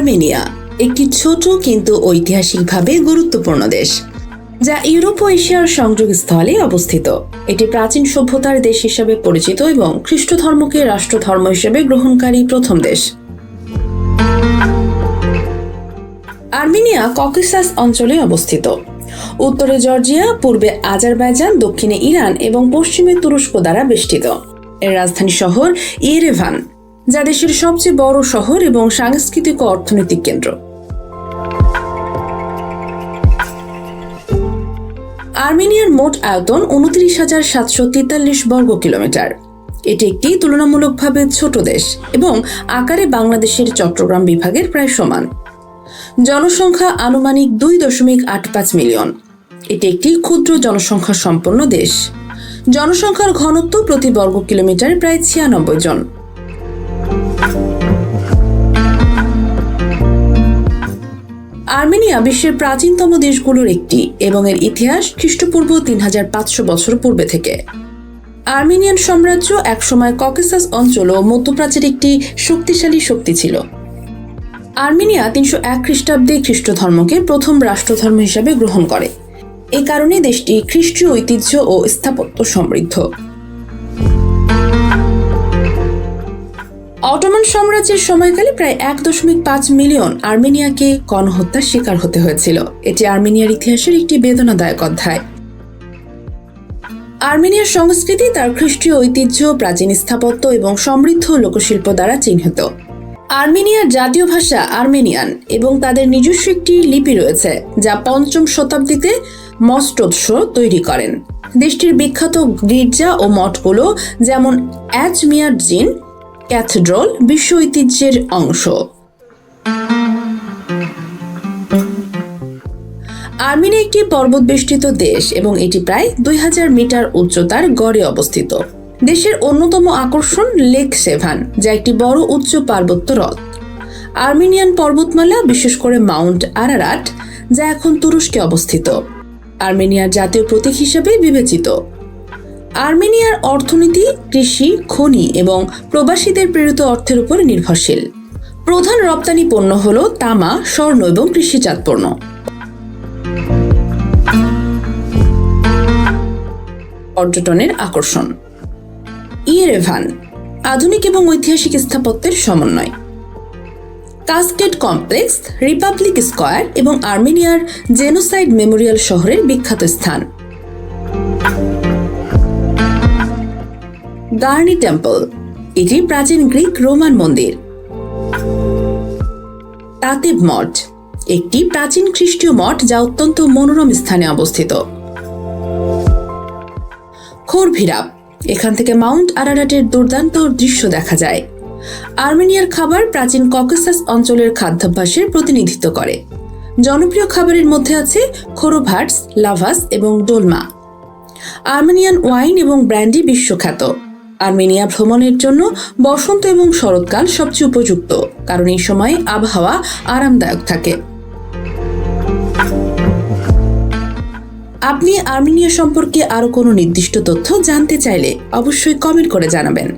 Armenia, একটি ছোট কিন্তু ঐতিহাসিকভাবে গুরুত্বপূর্ণ দেশ, যা ইউরোপ ও এশিয়ার সংযোগস্থলে অবস্থিত। এটি প্রাচীন সভ্যতার দেশ হিসেবে পরিচিত এবং খ্রিস্ট ধর্মকে রাষ্ট্রধর্ম হিসেবে গ্রহণকারী প্রথম দেশ। আর্মেনিয়া ককেসাস অঞ্চলে অবস্থিত। উত্তরে জর্জিয়া, পূর্বে আজারবাইজান, দক্ষিণে ইরান এবং পশ্চিমে তুরস্ক দ্বারা বেষ্টিত। এর রাজধানী শহর ইয়েরেভান। যা দেশের সবচেয়ে বড় শহর এবং সাংস্কৃতিক ও অর্থনৈতিক কেন্দ্র। আর্মেনিয়ার মোট আয়তন উনত্রিশ হাজার সাতশো তেতাল্লিশ বর্গ কিলোমিটার। এটি একটি তুলনামূলকভাবে ছোট দেশ এবং আকারে বাংলাদেশের চট্টগ্রাম বিভাগের প্রায় সমান। জনসংখ্যা আনুমানিক দুই দশমিক আট পাঁচ মিলিয়ন। এটি একটি ক্ষুদ্র জনসংখ্যা সম্পন্ন দেশ। জনসংখ্যার ঘনত্ব প্রতি বর্গ কিলোমিটারে প্রায় ছিয়ানব্বই জন। আর্মেনিয়া বিশ্বের প্রাচীনতম দেশগুলোর একটি এবং এর ইতিহাস খ্রিস্টপূর্ব তিন হাজার পাঁচশো বছর পূর্বে থেকে। আর্মেনিয়ান সাম্রাজ্য একসময় ককেসাস অঞ্চল ও মধ্যপ্রাচ্যের একটি শক্তিশালী শক্তি ছিল। আর্মেনিয়া তিনশো এক খ্রিস্টাব্দে খ্রিস্ট ধর্মকে প্রথম রাষ্ট্রধর্ম হিসাবে গ্রহণ করে। এই কারণে দেশটি খ্রিস্টীয় ঐতিহ্য ও স্থাপত্য সমৃদ্ধ। অটোমান সাম্রাজ্যের সময়কালে প্রায় এক দশমিক পাঁচ মিলিয়ন আর্মেনিয়াকে গণহত্যার শিকার হতে হয়েছিল। এটি আর্মেনিয়ার ইতিহাসের একটি বেদনাদায়ক অধ্যায়। আর্মেনিয়ার সংস্কৃতি তার খ্রিস্টীয় ঐতিহ্য, প্রাচীন স্থাপত্য এবং সমৃদ্ধ লোকশিল্প দ্বারা চিহ্নিত। আর্মেনিয়ার জাতীয় ভাষা আর্মেনিয়ান এবং তাদের নিজস্ব একটি লিপি রয়েছে, যা পঞ্চম শতাব্দীতে মস্টোৎস তৈরি করেন। দেশটির বিখ্যাত গির্জা ও মঠগুলো যেমন অ্যাজমিয়ার জিন ক্যাথেড্রল বিশ্ব ঐতিহ্যের অংশ। আর্মেনিয়া একটি পর্বতবেষ্টিত দেশ এবং এটি প্রায় দুই হাজার মিটার উচ্চতার গড়ে অবস্থিত। দেশের অন্যতম আকর্ষণ লেক সেভান, যা একটি বড় উচ্চ পার্বত্য হ্রদ। আর্মেনিয়ান পর্বতমালা, বিশেষ করে মাউন্ট আরারাট, যা এখন তুরস্কে অবস্থিত। আর্মেনিয়ার জাতীয় প্রতীক হিসেবে বিবেচিত। আর্মেনিয়ার অর্থনীতি, কৃষি, খনি এবং প্রবাসীদের প্রেরিত অর্থের উপর নির্ভরশীল। প্রধান রপ্তানি পণ্য হল তামা, স্বর্ণ এবং কৃষিজাত পণ্য। পর্যটনের আকর্ষণ। ইয়েরেভান, আধুনিক এবং ঐতিহাসিক স্থাপত্যের সমন্বয়। কাস্কেড কমপ্লেক্স, রিপাবলিক স্কয়ার এবং আর্মেনিয়ার জেনোসাইড মেমোরিয়াল শহরের বিখ্যাত স্থান। গার্নি টেম্পল এটি প্রাচীন গ্রিক রোমান মন্দির। তাতেব মঠ, একটি প্রাচীন খ্রিস্টীয় মঠ যা অত্যন্ত মনোরম স্থানে অবস্থিত। খোরভিরাপ, এখান থেকে মাউন্ট আরারাটের দুর্দান্ত দৃশ্য দেখা যায়। আর্মেনিয়ার খাবার প্রাচীন ককেসাস অঞ্চলের খাদ্যাভ্যাসের প্রতিনিধিত্ব করে। জনপ্রিয় খাবারের মধ্যে আছে খোরোভাটস, লাভাস এবং ডোলমা। আর্মেনিয়ান ওয়াইন এবং ব্র্যান্ডি বিশ্বখ্যাত। আর্মেনিয়া ভ্রমণের জন্য বসন্ত এবং শরৎকাল সবচেয়ে উপযুক্ত, কারণ এই সময় আবহাওয়া আরামদায়ক থাকে। আপনি আর্মেনিয়া সম্পর্কে আরও কোনো নির্দিষ্ট তথ্য জানতে চাইলে অবশ্যই কমেন্ট করে জানাবেন।